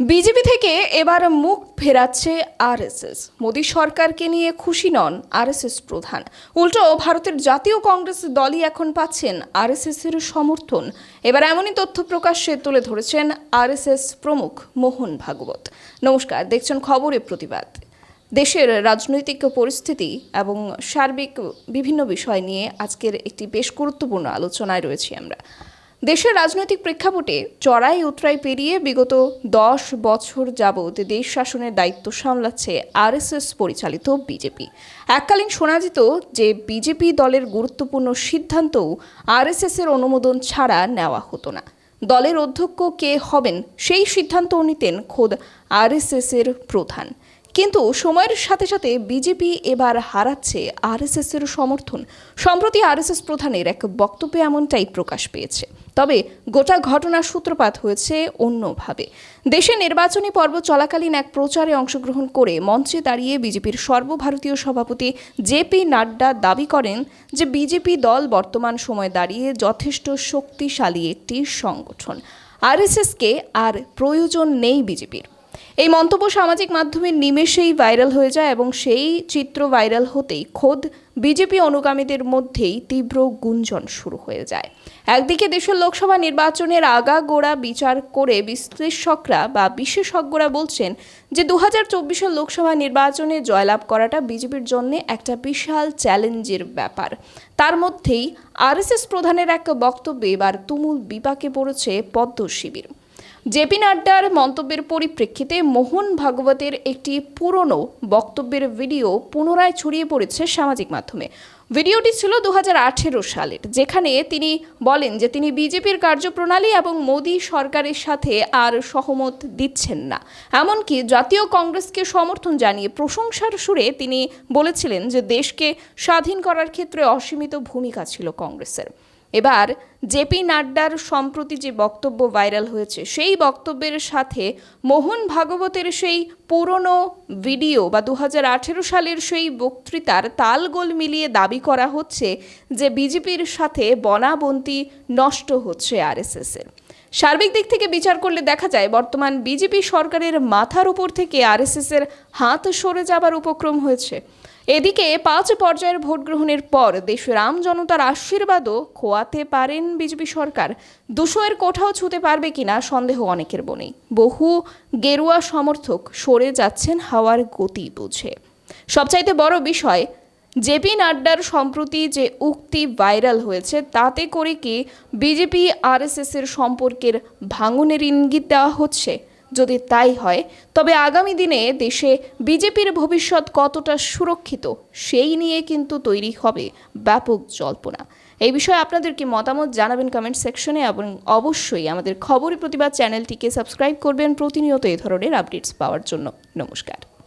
BJP থেকে এবার মুখ ফেরাচ্ছে আরএসএস। মোদী সরকারকে নিয়ে খুশি নন আরএসএস প্রধান। উল্টো, ভারতের জাতীয় কংগ্রেস দলই এখন পাচ্ছেন আরএসএস এর সমর্থন। এবার এমনই তথ্য প্রকাশ্যে তুলে ধরেছেন আরএসএস প্রমুখ মোহন ভাগবত। নমস্কার, দেখছেন খবরে প্রতিবাদ। দেশের রাজনৈতিক পরিস্থিতি এবং সার্বিক বিভিন্ন বিষয় নিয়ে আজকের একটি বেশ গুরুত্বপূর্ণ আলোচনায় রয়েছি আমরা। দেশের রাজনৈতিক প্রেক্ষাপটে চড়াই উতরাই পেরিয়ে বিগত দশ বছর যাবৎ দেশ শাসনের দায়িত্ব সামলাচ্ছে আরএসএস পরিচালিত বিজেপি। এককালীন শোনা যেত যে বিজেপি দলের গুরুত্বপূর্ণ সিদ্ধান্তও আরএসএস এর অনুমোদন ছাড়া নেওয়া হতো না। দলের অধ্যক্ষ কে হবেন সেই সিদ্ধান্ত নিতেন খোদ আরএসএস এর প্রধান। কিন্তু সময়ের সাথে সাথে বিজেপি এবার হারাচ্ছে আরএসএস এর সমর্থন। সম্প্রতি আরএসএস প্রধানের এক বক্তব্যে এমনটাই প্রকাশ পেয়েছে। তবে গোটা ঘটনার সূত্রপাত হয়েছে অন্যভাবে। দেশে নির্বাচনী পর্ব চলাকালীন এক প্রচারে অংশগ্রহণ করে মঞ্চে দাঁড়িয়ে বিজেপির সর্বভারতীয় সভাপতি জেপি নাড্ডা দাবি করেন যে বিজেপি দল বর্তমান সময়ে দাঁড়িয়ে যথেষ্ট শক্তিশালী একটি সংগঠন। আরএসএসকে আর প্রয়োজন নেই বিজেপির। এই মন্তব্য সামাজিক মাধ্যমে নিমেষেই ভাইরাল হয়ে যায় এবং সেই চিত্র ভাইরাল হতেই খোদ বিজেপি অনুগামীদের মধ্যেই তীব্র গুঞ্জন শুরু হয়ে যায়। একদিকে দেশের লোকসভা নির্বাচনের আগা গোড়া বিচার করে বিশ্লেষকরা বা বিশেষজ্ঞরা বলছেন যে দু হাজার লোকসভা নির্বাচনে জয়লাভ করাটা বিজেপির জন্য একটা বিশাল চ্যালেঞ্জের ব্যাপার। তার মধ্যেই আরএসএস প্রধানের এক বক্তব্যে এবার তুমুল বিপাকে পড়েছে পদ্ম শিবির। জেপি নাড্ডার মন্তব্যের পরিপ্রেক্ষিতে মোহন ভাগবতের একটি পুরনো বক্তব্যের ভিডিও পুনরায় ছড়িয়ে পড়েছে সামাজিক মাধ্যমে। ভিডিওটি ছিল দু হাজার আঠেরো সালের, যেখানে তিনি বলেন যে তিনি বিজেপির কার্যপ্রণালী এবং মোদী সরকারের সাথে আর সহমত দিচ্ছেন না। এমনকি জাতীয় কংগ্রেসকে সমর্থন জানিয়ে প্রশংসার সুরে তিনি বলেছিলেন যে দেশকে স্বাধীন করার ক্ষেত্রে অসীমিত ভূমিকা ছিল কংগ্রেসের। এবার জেপি নাড্ডার সম্প্রতি যে বক্তব্য ভাইরাল হয়েছে, সেই বক্তব্যের সাথে মোহন ভাগবতের সেই পুরনো ভিডিও বা দু হাজার আঠেরো সালের সেই বক্তৃতার তালগোল মিলিয়ে দাবি করা হচ্ছে যে বিজেপির সাথে বনাবন্তি নষ্ট হচ্ছে আরএসএসের। সার্বিক দিক থেকে বিচার করলে দেখা যায়, বর্তমান বিজেপি সরকারের মাথার উপর থেকে আরএসএসের হাত সরে যাবার উপক্রম হয়েছে। এদিকে পাঁচ পর্যায়ের ভোট গ্রহণের পর দেশের আম জনতার আশীর্বাদও খোয়াতে পারেন বিজেপি সরকার। দুশো এর কোঠাও ছুতে পারবে কিনা সন্দেহ অনেকের বনেই। বহু গেরুয়া সমর্থক সরে যাচ্ছেন হাওয়ার গতি বুঝে। সবচাইতে বড় বিষয়, জেপি নাড্ডার সম্প্রতি যে উক্তি ভাইরাল হয়েছে, তাতে করে কি বিজেপি আরএসএস এর সম্পর্কের ভাঙনের ইঙ্গিত দেওয়া হচ্ছে? যদি তাই হয়, তবে আগামী দিনে দেশে বিজেপির ভবিষ্যৎ কতটা সুরক্ষিত, সেই নিয়ে কিন্তু তৈরি হবে ব্যাপক জল্পনা। এই বিষয়ে আপনাদের কি মতামত জানাবেন কমেন্ট সেকশনে এবং অবশ্যই আমাদের খবরের প্রতিবাদ চ্যানেলটিকে সাবস্ক্রাইব করবেন। প্রতিনিয়ত এ ধরনের আপডেটস পাওয়ার জন্য। নমস্কার।